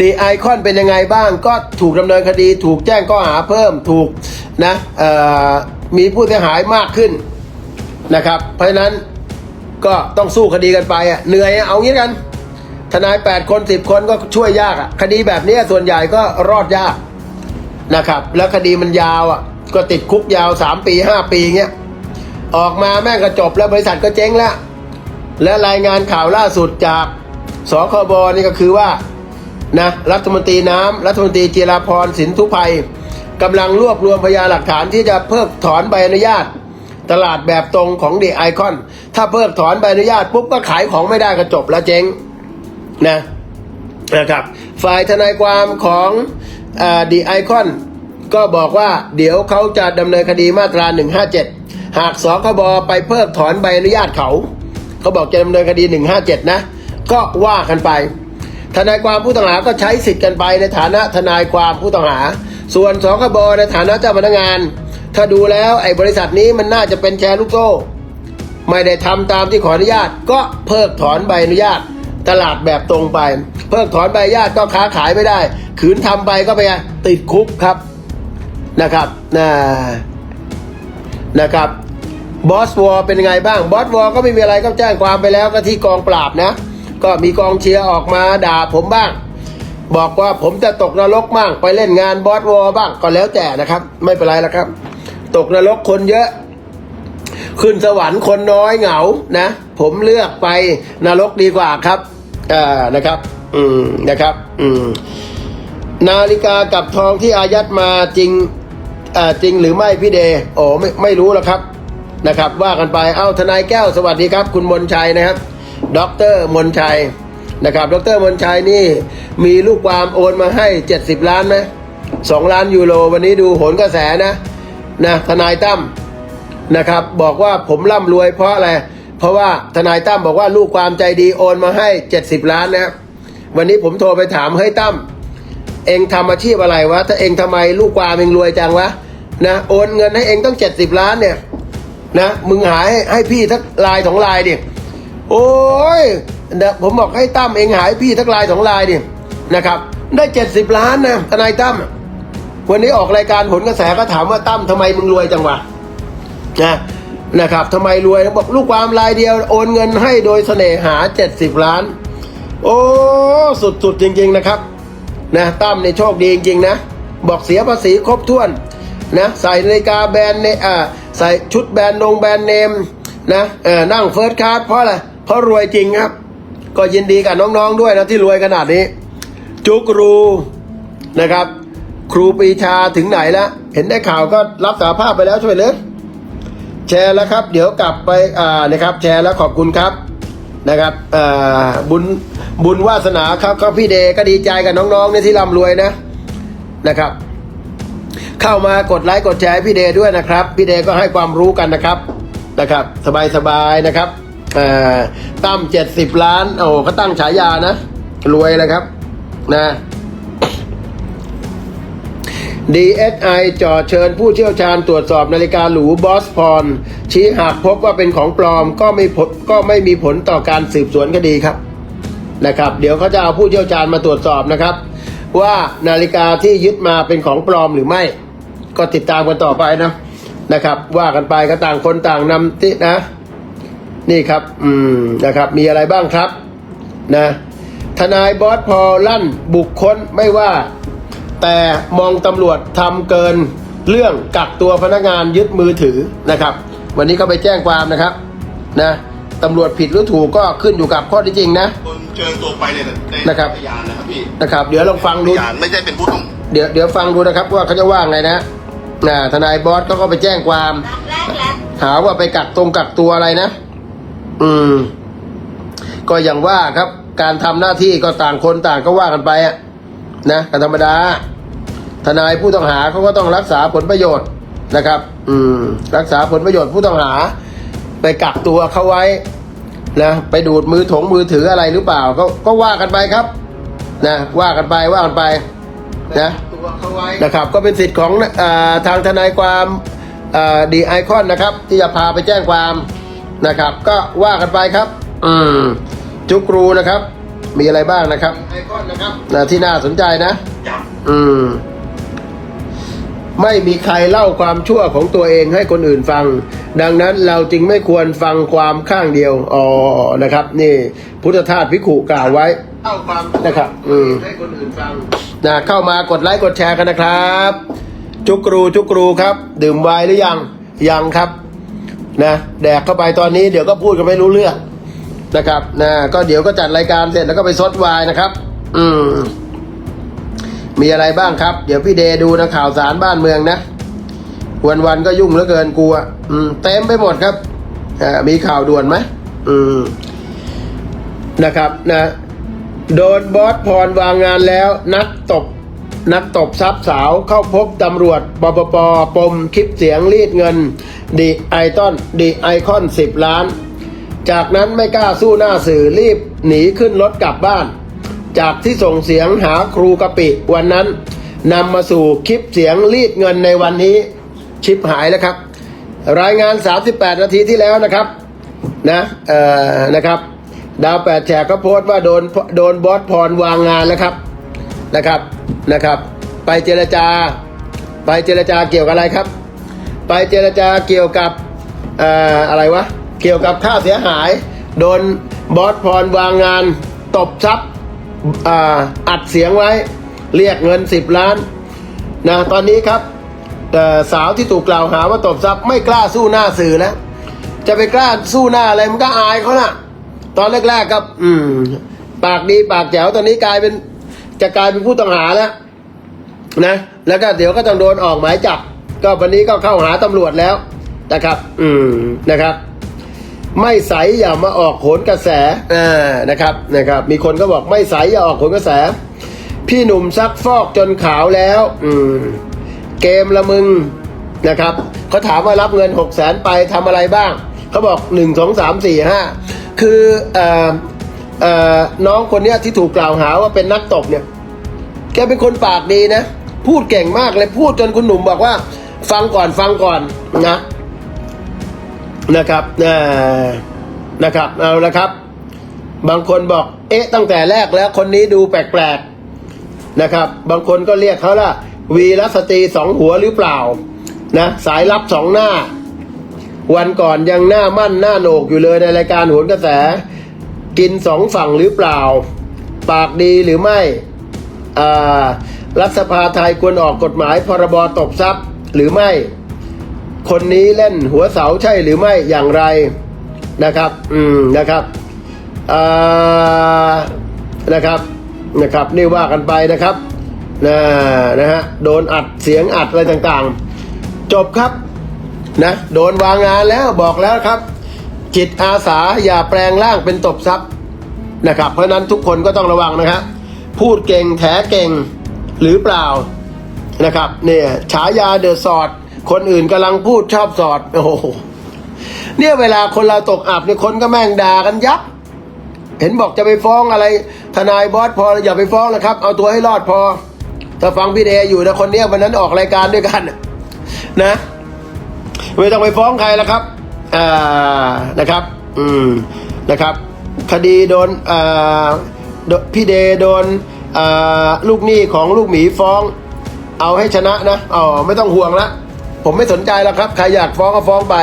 ดีไอคอนเป็นยังไงบ้าง ก็ถูกดำเนินคดี ถูกแจ้งข้อหาเพิ่มถูกนะมีผู้เสียหายมากขึ้นนะครับ เพราะฉะนั้นก็ต้องสู้คดีกันไปอะเหนื่อยเอางี้กัน ทนาย 8 คน 10 คนก็ช่วยยากอะคดีแบบนี้ส่วนใหญ่ก็รอดยากนะครับ แล้วคดีมันยาวอะก็ติดคุกยาว 3 ปี 5 ปีเงี้ยออกมาแม่งก็จบแล้วบริษัทก็เจ๊งแล้ว และรายงานข่าวล่าสุดจากสคบนี่ก็คือว่า นะรัฐมนตรีน้ำรัฐมนตรีจีราพรสินทุภัยกำลังรวบรวมพยานหลักฐานที่จะเพิกถอนใบอนุญาต ตลาดแบบตรงของดีไอคอน ถ้าเพิกถอนใบอนุญาตปุ๊บก็ขายของไม่ได้ก็จบแล้วเจ๊งนะนะครับ ฝ่ายทนายความของดีไอคอนก็บอกว่าเดี๋ยวเขาจะดำเนินคดีมาตรา 157 หากสคบไปเพิกถอนใบอนุญาตเขา เขาบอกจะดำเนินคดี 157 นะ ก็ว่ากันไป ทนายความผู้ต้องหาก็ใช้สิทธิ์กันไปในฐานะทนายความผู้ต้องหา ส่วนสคบในฐานะเจ้าพนักงาน ถ้าดูแล้วไอ้บริษัทนี้มันน่าจะเป็นแชร์ลูกโซ่ ไม่ได้ทำตามที่ขออนุญาต ก็เพิกถอนใบอนุญาต ตลาดแบบตรงไป เพิกถอนใบอนุญาตก็ค้าขายไม่ได้ ขืนทำไปก็ไปติดคุกครับนะครับนะนะครับบอสวอเป็นไงบ้างบอสวอก็ไม่มีอะไรก็แจ้งความไปแล้วก็ที่กองปราบนะ ก็มีกองเชียร์ออกมาด่าผมบ้าง บอกว่าผมจะตกนรกบ้างไปเล่นงานบอสวอบ้างก็แล้วแต่นะครับ ไม่เป็นไรแล้วครับ ตกนรกคนเยอะ ขึ้นสวรรค์คนน้อยเหงานะ ผมเลือกไปนรกดีกว่าครับอ่านะครับ อืมนะครับ อืมนาฬิกากับทองที่อายัดมาจริงอ่าจริงหรือไม่พี่เดย์โอ้ไม่ไม่รู้หรอกครับนะครับ ว่ากันไป เอ้าทนายแก้วสวัสดีครับ คุณมนชัยนะครับ ด็อกเตอร์มนชัยนะครับด็อกเตอร์มนชัยนี่มีลูกความโอนมาให้ 70 ล้านไหมสองล้านยูโรวันนี้ดูโหนกระแสนะนะทนายตั้มนะครับ บอกว่าผมร่ำรวยเพราะอะไร เพราะว่าทนายตั้มบอกว่าลูกความใจดีโอนมาให้ 70 ล้านนะวันนี้ผมโทรไปถามเฮ้ยตั้มเองทำอาชีพอะไรวะถ้าเองทำไมลูกความเองรวยจังวะนะโอนเงินให้เองต้อง 70 ล้านเนี่ยนะมึงหายให้ให้พี่ทักลายสองลายดิ โอ้ยเดี๋ยวผมบอกให้ตั้มเองหายพี่ทักลายสองลายดินะครับ ได้70ล้านนะทนายตั้มวันนี้ออกรายการผลกระแสก็ถามว่าตั้มทำไมมึงรวยจังวะนะนะครับทำไมรวยบอกลูกความรายเดียวโอนเงินให้โดยเสน่หา70ล้าน โอ้สุดๆจริง ๆนะครับนะตั้มเนี่ยโชคดีจริงๆนะบอกเสียภาษีครบถ้วนนะใส่นาฬิกาแบรนด์เนอ่าใส่ชุดแบรนด์นงแบรนด์เนมนะเออนั่งเฟิร์สคลาสเพราะอะไร เพราะรวยจริงครับ ก็ยินดีกับน้องๆด้วยนะที่รวยขนาดนี้ จุกรูนะครับ ครูปีชาถึงไหนแล้วเห็นได้ข่าวก็รับสาภาพไปแล้วช่วยเลยแชร์แล้วครับ เดี๋ยวกลับไปอ่านะครับ แชร์แล้วขอบคุณครับนะครับบุญบุญวาสนาครับก็พี่เดก็ดีใจกับน้องๆเนี่ยที่ร่ำรวยนะนะครับ เข้ามากดไลค์กดแชร์พี่เดด้วยนะครับ พี่เดก็ให้ความรู้กันนะครับนะครับ สบายๆนะครับ อ่าตั้มเจ็ดสิบล้าน โอ้เขาตั้งฉายานะ รวยเลยครับ นะ DSI จอดเชิญผู้เชี่ยวชาญตรวจสอบนาฬิกาหรูบอสพรชี้หากพบว่าเป็นของปลอมก็ไม่ผลก็ไม่มีผลต่อการสืบสวนคดีครับนะครับ เดี๋ยวเขาจะเอาผู้เชี่ยวชาญมาตรวจสอบนะครับ ว่านาฬิกาที่ยึดมาเป็นของปลอมหรือไม่ ก็ติดตามกันต่อไปนะนะครับ ว่ากันไปก็ต่างคนต่างนำที่นะ นี่ครับ อืมนะครับ มีอะไรบ้างครับนะทนายบอสพอลลั่นบุคคลไม่ว่า แต่มองตำรวจทำเกินเรื่องกักตัวพนักงานยึดมือถือนะครับ วันนี้เขาไปแจ้งความนะครับนะตำรวจผิดหรือถูกก็ขึ้นอยู่กับข้อที่จริงนะคนเชิญตัวไปเนี่ยในนะครับพยานนะครับพี่นะครับ เดี๋ยวลองฟังพดูยานไม่ใช่เป็นผู้ต้องเดี๋ยวเดี๋ยวฟังดูนะครับว่าเขาจะว่าไงนะนะทนายบอสเขาก็ไปแจ้งความแรกแล้วหาว่าไปกักตรงกักตัวอะไรนะ อืม ก็อย่างว่าครับ การทำหน้าที่ก็ต่างคนต่างก็ว่ากันไปอะนะก็ธรรมดา ทนายผู้ต้องหาเขาก็ต้องรักษาผลประโยชน์นะครับ อืม รักษาผลประโยชน์ผู้ต้องหา ไปกักตัวเขาไว้นะไปดูดมือถงมือถืออะไรหรือเปล่า ก็ก็ว่ากันไปครับ นะว่ากันไปว่ากันไป นะตัวเขาไว้นะครับ ก็เป็นสิทธิ์ของอาทางทนายความดีไอคอนนะครับ ที่จะพาไปแจ้งความ นะครับ ก็ว่ากันไปครับ อืมจุกรูนะครับ มีอะไรบ้างนะครับไอคอนนะครับนะที่น่าสนใจนะจับอืม ไม่มีใครเล่าความชั่วของตัวเองให้คนอื่นฟัง ดังนั้นเราจึงไม่ควรฟังความข้างเดียวอ๋อนะครับ นี่ พุทธทาสพิขุกล่าวไว้เล่าความนะครับ อืมให้คนอื่นฟังนะเข้ามากดไลค์กดแชร์กันนะครับ จุกรูจุกรูครับ ดื่มไวน์หรือยังยังครับ นะแดกเข้าไปตอนนี้เดี๋ยวก็พูดกันไม่รู้เรื่องนะครับนะก็เดี๋ยวก็จัดรายการเสร็จแล้วก็ไปซดวน์นะครับ อืม มีอะไรบ้างครับ เดี๋ยวพี่เดดูนะข่าวสารบ้านเมืองนะวันวันก็ยุ่งเหลือเกินกลัวอืมเต็มไปหมดครับมีข่าวด่วนไหมอืมนะครับนะ โดนบอสพรวางงานแล้ว นักตบ นักตบทรัพย์สาวเข้าพบตำรวจปปปปมคลิปเสียงรีดเงินดีไอตอนดีไอคอนสิบล้าน จากนั้นไม่กล้าสู้หน้าสื่อรีบหนีขึ้นรถกลับบ้าน จากที่ส่งเสียงหาครูกะปิวันนั้นนำมาสู่คลิปเสียงรีดเงินในวันนี้ชิปหายแล้วครับ รายงาน 38 นาทีที่แล้วนะครับนะเอ่อนะครับดาวแปดแฉกก็โพสต์ว่าโดนโดนบอสพรวางงานแล้วครับนะครับ นะครับ ไปเจรจา ไปเจรจาเกี่ยวกับอะไรครับ ไปเจรจาเกี่ยวกับอะไรวะเกี่ยวกับค่าเสียหาย โดนบอสพรวางงานตบทรัพย์อัดเสียงไว้ เรียกเงิน 10 ล้านนะตอนนี้ครับสาวที่ถูกกล่าวหาว่าตบทรัพย์ไม่กล้าสู้หน้าสื่อแล้วจะไปกล้าสู้หน้าอะไรมันก็อายเขาน่ะ ตอนแรกๆครับ อืม ปากดีปากแจ๋วตอนนี้กลายเป็น จะกลายเป็นผู้ต้องหาแล้วนะ แล้วก็เดี๋ยวก็ต้องโดนออกหมายจับ ก็วันนี้ก็เข้าหาตำรวจแล้วนะครับ อืมนะครับ ไม่ใสอย่ามาออกโขนกระแสอ่านะครับนะครับ มีคนก็บอกไม่ใสอย่าออกโขนกระแส พี่หนุ่มซักฟอกจนขาวแล้ว อืมเกมละมึงนะครับเขาถามว่ารับเงินหกแสนไปทำอะไรบ้างเขาบอกหนึ่งสองสามสี่ห้าคืออ่อเอ่อ น้องคนเนี้ยที่ถูกกล่าวหาว่าเป็นนักตบเนี่ย แกเป็นคนปากดีนะ พูดเก่งมากเลยพูดจนคุณหนุ่มบอกว่า ฟังก่อนฟังก่อนนะ นะครับนะครับเอาละครับ บางคนบอก เอ๊ะ ตั้งแต่แรกแล้วคนนี้ดูแปลกๆนะครับ บางคนก็เรียกเขาละวีรสตรีสองหัวหรือเปล่านะสายลับสองหน้า วันก่อนยังหน้ามั่นหน้าโหนกอยู่เลยในรายการโหนกระแส กินสองฝั่งหรือเปล่า ปากดีหรือไม่รัฐสภาไทยควรออกกฎหมายพรบตบทรัพย์หรือไม่ คนนี้เล่นหัวเสาใช่หรือไม่อย่างไรนะครับ อืมนะครับนะครับนะครับ นี่ว่ากันไปนะครับนะนะฮะโดนอัดเสียงอัดอะไรต่างๆ จบครับนะโดนวางงานแล้วบอกแล้วครับ จิตอาสาอย่าแปลงร่างเป็นตบทรัพย์นะครับ เพราะนั้นทุกคนก็ต้องระวังนะครับพูดเก่งแถเก่งหรือเปล่านะครับเนี่ยฉายาเดอะสอดคนอื่นกำลังพูดชอบสอดโอ้โหเนี่ยเวลาคนเราตกอับเนี่ยคนก็แม่งด่ากันยับ เห็นบอกจะไปฟ้องอะไร ทนายบอสพออย่าไปฟ้องนะครับ เอาตัวให้รอดพอ ถ้าฟังพี่เดอยู่นะคนเนี้ยวันนั้นออกรายการด้วยกันนะไม่ต้องไปฟ้องใครแล้วครับ นะครับ อืม นะครับ คดีโดนอ่าพี่เดโดนอ่าลูกหนี้ของลูกหมีฟ้อง เอาให้ชนะนะอ๋อไม่ต้องห่วงละผมไม่สนใจแล้วครับ ใครอยากฟ้องก็ฟ้องไป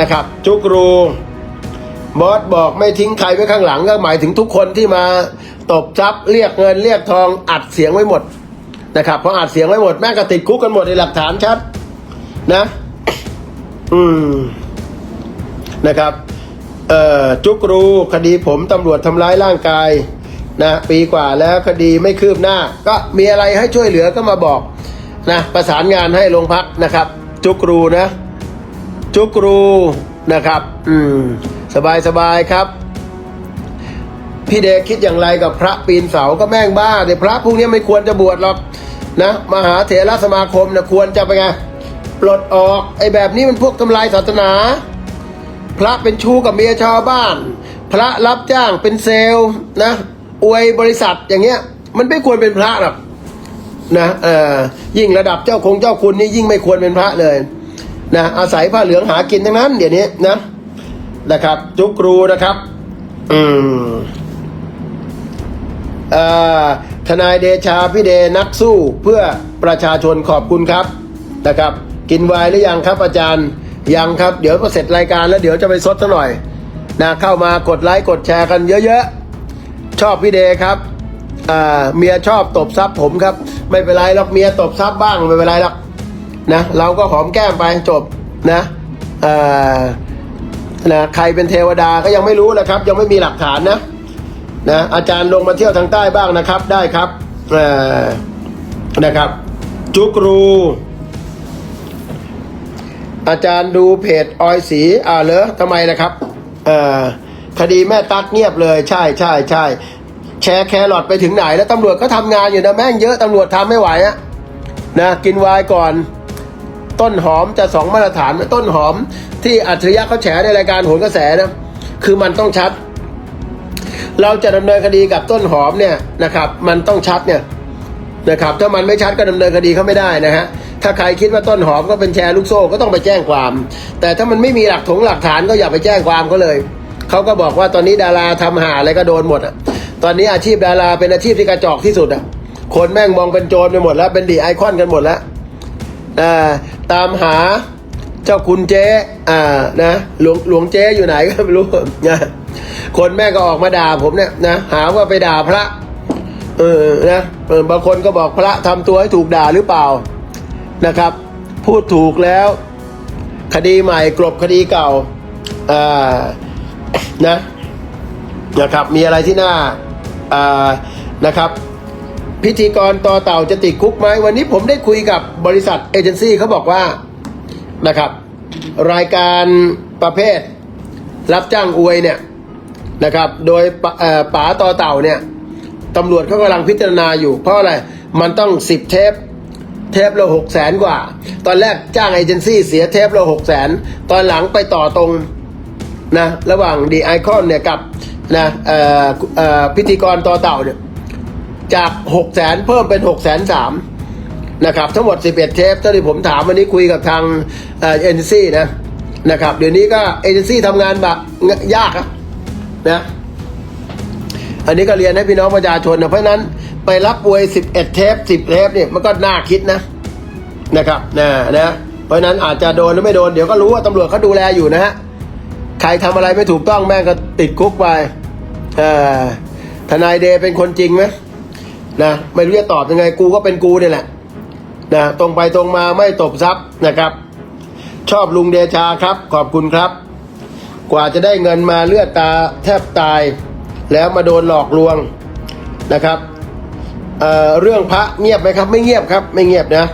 นะครับ จุกรูบอสบอกไม่ทิ้งใครไว้ข้างหลังก็หมายถึงทุกคนที่มาตบทรัพย์เรียกเงินเรียกทองอัดเสียงไว้หมดนะครับพออัดเสียงไว้หมดแม่งก็ติดคุกกันหมดในหลักฐานชัดนะ อืม นะครับจุกรูคดีผมตำรวจทำร้ายร่างกายนะปีกว่าแล้วคดีไม่คืบหน้า ก็มีอะไรให้ช่วยเหลือก็มาบอกนะประสานงานให้โรงพักนะครับ จุกรูนะ จุกรูนะครับ อืมสบายสบายครับ พี่เดชคิดอย่างไรกับพระปีนเสาก็แม่งบ้าแต่พระพวกนี้ไม่ควรจะบวชหรอกนะมหาเถรสมาคมนะควรจะไปไงปลดออกไอ้แบบนี้มันพวกทำลายศาสนา พระเป็นชู้กับเมียชาวบ้าน พระรับจ้างเป็นเซลล์นะอวยบริษัทอย่างเงี้ย มันไม่ควรเป็นพระหรอกนะเออยิ่งระดับเจ้าคงเจ้าคุณนี่ยิ่งไม่ควรเป็นพระเลยนะอาศัยผ้าเหลืองหากินทั้งนั้น เดี๋ยวนี้นะนะครับ จุกรูนะครับ อืมเอ่อทนายเดชาพี่เดนักสู้เพื่อประชาชนขอบคุณครับนะครับ กินไวน์หรือยังครับอาจารย์ ยังครับ เดี๋ยวพอเสร็จรายการแล้วเดี๋ยวจะไปซดซะหน่อยนะเข้ามากดไลค์กดแชร์กันเยอะๆ ชอบพี่เดครับเมียชอบตบซับผมครับ ไม่เป็นไรหรอกเมียตบซับบ้างไม่เป็นไรหรอกนะเราก็หอมแก้มไปจบนะนะใครเป็นเทวดาก็ยังไม่รู้นะครับ ยังไม่มีหลักฐานนะนะอาจารย์ลงมาเที่ยวทางใต้บ้างนะครับได้ครับนะครับ จุกรู อาจารย์ดูเพจออยสีอ่าเหรอทำไมนะครับเอ่อคดีแม่ตั๊กเงียบเลยใช่ใช่ใช่แชร์แครอทไปถึงไหนแล้วตำรวจก็ทำงานอยู่นะแม่งเยอะตำรวจทำไม่ไหวอะนะกินวายก่อน ต้นหอมจะสองมาตรฐานต้นหอมที่อัจฉริยะเขาแฉในรายการโหนกระแสนะคือมันต้องชัด เราจะดำเนินคดีกับต้นหอมเนี่ยนะครับ มันต้องชัดเนี่ยนะครับ ถ้ามันไม่ชัดก็ดำเนินคดีเขาไม่ได้นะฮะ ถ้าใครคิดว่าต้นหอมก็เป็นแชร์ลูกโซ่ก็ต้องไปแจ้งความ แต่ถ้ามันไม่มีหลักถงหลักฐานก็อย่าไปแจ้งความเขาเลยเขาก็บอกว่าตอนนี้ดาราทำหาอะไรก็โดนหมดอะตอนนี้อาชีพดาราเป็นอาชีพที่กระจอกที่สุดอะคนแม่งมองเป็นโจรไปหมดแล้วเป็นดีไอคอนกันหมดแล้วอ่าตามหาเจ้าคุณเจ๊อ่านะหลวงหลวงเจ๊อยู่ไหนก็ไม่รู้นะคนแม่ก็ออกมาด่าผมเนี่ยนะหาว่าไปด่าพระเออนะบางคนก็บอกพระทำตัวให้ถูกด่าหรือเปล่า นะครับ พูดถูกแล้ว คดีใหม่กลบคดีเก่าอ่านะนะครับ มีอะไรที่น่าอ่านะครับพิธีกรต่อเต่าจะติดคุกไหมวันนี้ผมได้คุยกับบริษัทเอเจนซี่เขาบอกว่านะครับ รายการประเภท รับจ้างอวยเนี่ยนะครับ โดยป,ป๋าต่อเต่าเนี่ยตำรวจเขากำลังพิจารณาอยู่เพราะอะไร มันต้องสิบเทป เทปละหกแสนกว่า ตอนแรกจ้างเอเจนซี่เสียเทปละหกแสนตอนหลังไปต่อตรงนะระหว่างดีไอคอนเนี่ยกับนะเอ่อเอ่อพิธีกรต่อเต่าเนี่ยจาก6 0แสนเพิ่มเป็น6 0แสนสามนะครับทั้งหมด 11 เทปเท่าที่ผมถามวันนี้คุยกับทางเอเจนซี่นะนะครับเดี๋ยวนี้ก็เอเจนซี่ทำงานแบบยากนะอันนี้ก็เรียนให้พี่น้องประชาชนนะเพราะนั้น ไปรับป่วย 11 เทป 10 เทปเนี่ยมันก็น่าคิดนะนะครับนะนะเพราะนั้นอาจจะโดนหรือไม่โดนเดี๋ยวก็รู้ว่าตำรวจเขาดูแลอยู่นะฮะใครทำอะไรไม่ถูกต้องแม่งก็ติดคุกไปทนายเดย์เป็นคนจริงไหมนะไม่รู้จะตอบยังไงกูก็เป็นกูเนี่ยแหละนะตรงไปตรงมาไม่ตบซับนะครับ ชอบลุงเดชาครับ ขอบคุณครับ กว่าจะได้เงินมาเลือดตาแทบตาย แล้วมาโดนหลอกลวงนะครับ เอ่อเรื่องพระเงียบไหมครับ ไม่เงียบครับ ไม่เงียบนะ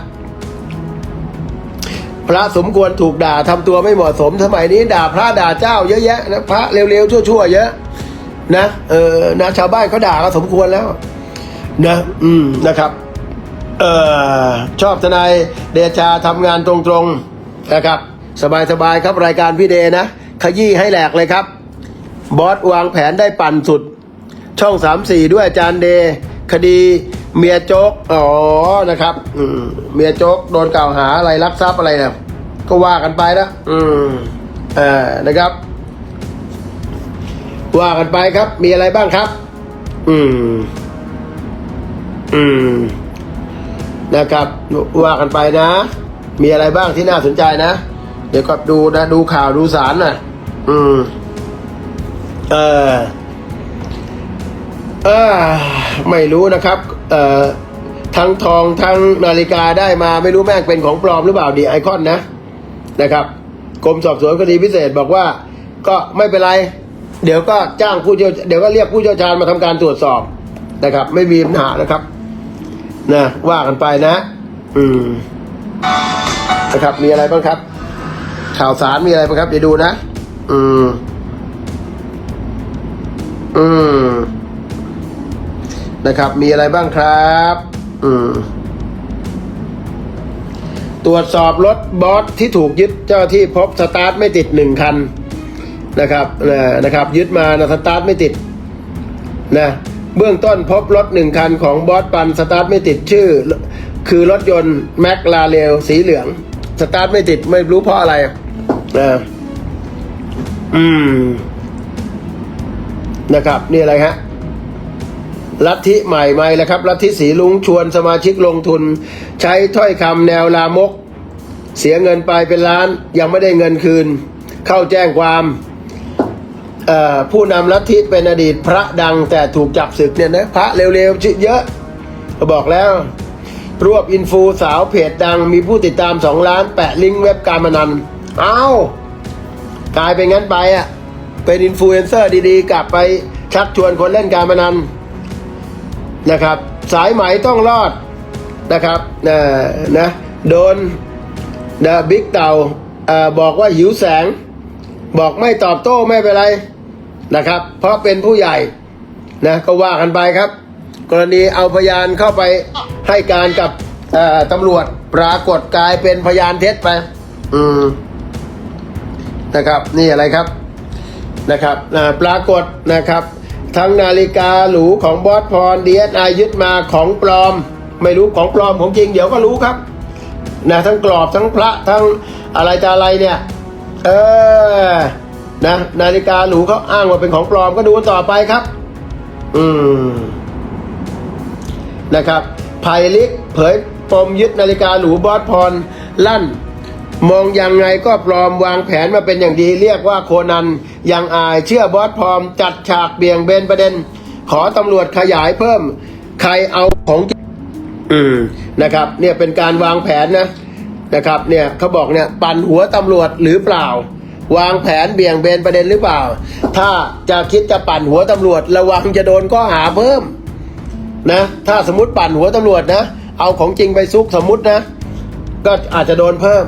พระสมควรถูกด่าทำตัวไม่เหมาะสมสมัยนี้ ด่าพระด่าเจ้าเยอะแยะนะพระเร็วๆชั่วๆเยอะ นะเออนะชาวบ้านเขาด่าก็สมควรแล้ว นะ อืมนะครับ เอ่อชอบทนายเดชาทำงานตรงๆนะครับ สบายๆครับรายการพี่เดนะขยี้ให้แหลกเลยครับ บอสวางแผนได้ปั่นสุด ช่องสามสี่ด้วยอาจารย์เด คดี เมียโจ๊ก อ๋อ นะครับ อืม เมียโจ๊กโดนกล่าวหาอะไรลักทรัพย์อะไรนะก็ว่ากันไปนะอืมอ่านะครับ ว่ากันไปครับ มีอะไรบ้างครับ อืม อืม นะครับ ว่ากันไปนะ มีอะไรบ้างที่น่าสนใจนะ เดี๋ยวก็ดูนะ ดูข่าวดูสารนะอืม เออเออไม่รู้นะครับ ทั้งทองทั้งนาฬิกาได้มาไม่รู้แม่งเป็นของปลอมหรือเปล่าดีไอคอนนะนะครับกรมสอบสวนคดีพิเศษบอกว่าก็ไม่เป็นไร เดี๋ยวก็จ้างผู้เชี่ยวเดี๋ยวก็เรียกผู้เชี่ยวชาญมาทำการตรวจสอบนะครับ ไม่มีปัญหานะครับนะว่ากันไปนะ อืมนะครับ มีอะไรบ้างครับ ข่าวสารมีอะไรบ้างครับเดี๋ยวดูนะ อืม นะครับ มีอะไรบ้างครับ อืม ตรวจสอบรถบอสที่ถูกยึดเจ้าที่พบสตาร์ทไม่ติดหนึ่งคันนะครับนะนะครับ ยึดมานะสตาร์ทไม่ติดนะเบื้องต้นพบรถหนึ่งคันของบอสปันสตาร์ทไม่ติดชื่อ คือรถยนต์แม็กลาเรลสีเหลืองสตาร์ทไม่ติดไม่รู้เพราะอะไรนะอืม นะครับ นี่อะไรฮะ ลัทธิใหม่ไหมแล้วครับลัทธิสีลุงชวนสมาชิกลงทุน ใช้ถ้อยคำแนวลามก เสียเงินไปเป็นล้าน ยังไม่ได้เงินคืน เข้าแจ้งความผู้นำลัทธิเป็นอดีตพระดังแต่ถูกจับศึกเนี่ยนะพระเร็วๆเยอะก็บอกแล้ว รวบอินฟูสาวเพจดังมีผู้ติดตามสองล้าน แปะลิงก์เว็บการพนันเอา้ากลายเป็นงั้นไปอะเป็นอินฟลูเอนเซอร์ดีๆ กลับไปชักชวนคนเล่นการพนัน นะครับ สายไหมต้องรอดนะครับนะนะโดนนะบิ๊กเต่าบอกว่าหิวแสง บอกไม่ตอบโต้ไม่เป็นไรนะครับ เพราะเป็นผู้ใหญ่นะก็ว่ากันไปครับ กรณีเอาพยานเข้าไปให้การกับตำรวจปรากฏกลายเป็นพยานเท็จไป อืมนะครับ นี่อะไรครับนะครับปรากฏนะครับ ทั้งนาฬิกาหรูของบอสพรดีเอสไอยึดมาของปลอม ไม่รู้ของปลอมของจริงเดี๋ยวก็รู้ครับนะทั้งกรอบทั้งพระทั้งอะไรจะอะไรเนี่ยเออนะนาฬิกาหรูเขาอ้างว่าเป็นของปลอมก็ดูต่อไปครับ อืมนะครับไผ่ลิกเผยปมยึดนาฬิกาหรูบอสพรลั่น มองยังไงก็ปลอมวางแผนมาเป็นอย่างดี เรียกว่าโคนันยังอายเชื่อบอสพร้อมจัดฉากเบี่ยงเบนประเด็น ขอตำรวจขยายเพิ่ม ใครเอาของจริงอืมนะครับ เนี่ยเป็นการวางแผนนะนะครับ เนี่ยเขาบอกเนี่ยปั่นหัวตำรวจหรือเปล่า วางแผนเบี่ยงเบนประเด็นหรือเปล่า ถ้าจะคิดจะปั่นหัวตำรวจ ระวังจะโดนข้อหาเพิ่มนะถ้าสมมติปั่นหัวตำรวจนะ เอาของจริงไปซุกสมมตินะ ก็อาจจะโดนเพิ่ม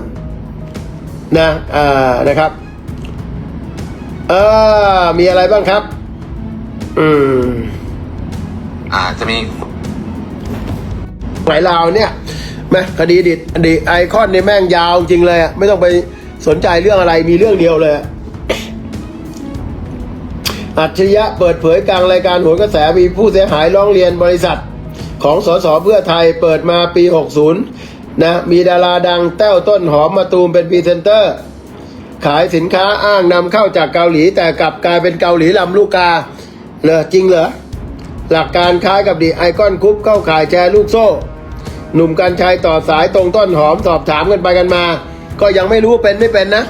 นะอ่านะครับเออมีอะไรบ้างครับ อืมอ่าจะมีไหนลาวเนี่ยแม่คดีดิดอดีตไอคอนนี่แม่งยาวจริงเลยอะไม่ต้องไปสนใจเรื่องอะไรมีเรื่องเดียวเลยอะอัจฉริยะเปิดเผยกลางรายการโหนกระแสมีผู้เสียหายร้องเรียนบริษัท ของสสเพื่อไทยเปิดมาปี 60 นะมีดาราดังแต้วต้นหอมมาตูมเป็นพรีเซนเตอร์ ขายสินค้าอ้างนำเข้าจากเกาหลี แต่กลับกลายเป็นเกาหลีลำลูกกาเหรอจริงเหรอหลักการคล้ายกับดีไอคอนคุปเข้าขายแชร์ลูกโซ่ หนุ่มกัญชัยต่อสายตรงต้นหอมสอบถามกันไปกันมา ก็ยังไม่รู้เป็นไม่เป็นนะ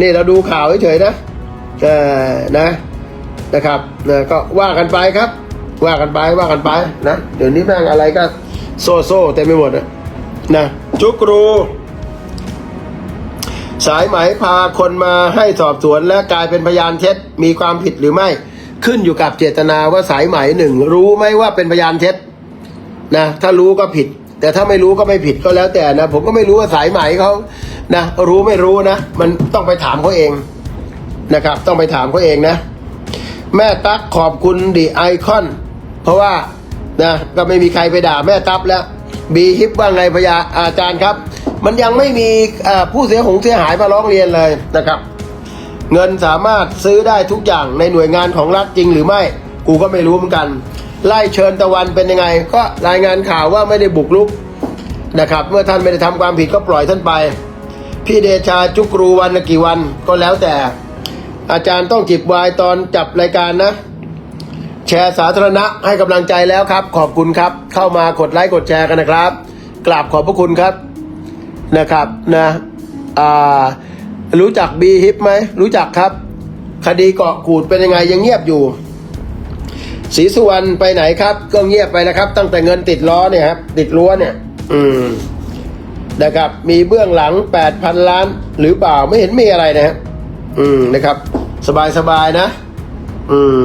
นี่เราดูข่าวเฉยๆนะเออนะนะครับนะก็ว่ากันไปครับ ว่ากันไปว่ากันไปนะเดี๋ยวนี้แม่งอะไรก็โซ่โซ่เต็มไปหมดอะ นะจุกรูสายไหมพาคนมาให้สอบสวนและกลายเป็นพยานเท็จมีความผิดหรือไม่ ขึ้นอยู่กับเจตนาว่าสายไหมหนึ่งรู้ไหมว่าเป็นพยานเท็จนะถ้ารู้ก็ผิด แต่ถ้าไม่รู้ก็ไม่ผิดก็แล้วแต่นะ ผมก็ไม่รู้ว่าสายไหมเขานะรู้ไม่รู้นะ มันต้องไปถามเขาเองนะครับ ต้องไปถามเขาเองนะ แม่ตั๊กขอบคุณดีไอคอนเพราะว่านะก็ไม่มีใครไปด่าแม่ตั๊บแล้ว บีฮิปว่าไงพยาอาจารย์ครับ มันยังไม่มีผู้เสียหงเสียหายมาร้องเรียนเลยนะครับ เงินสามารถซื้อได้ทุกอย่างในหน่วยงานของรัฐจริงหรือไม่ กูก็ไม่รู้เหมือนกัน ไล่เชิญตะวันเป็นยังไง ก็รายงานข่าวว่าไม่ได้บุกรุกนะครับ เมื่อท่านไม่ได้ทำความผิดก็ปล่อยท่านไป พี่เดชาจุกรูวันละกี่วันก็แล้วแต่ อาจารย์ต้องจิบวายตอนจับรายการนะ แชร์สาธารณะให้กำลังใจแล้วครับ ขอบคุณครับ เข้ามากดไลค์กดแชร์กันนะครับ กราบขอบพระคุณครับนะครับนะอ่ารู้จักบีฮิปไหมรู้จักครับ คดีเกาะกูดเป็นยังไงยังเงียบอยู่ศรีสุวรรณไปไหนครับ ก็เงียบไปแล้วครับ ตั้งแต่เงินติดล้อเนี่ยครับติดรั้วเนี่ย อืมนะครับมีเบื้องหลังแปดพันล้าน หรือเปล่าไม่เห็นมีอะไรนะครับอืมนะครับ สบายสบายๆนะ อืม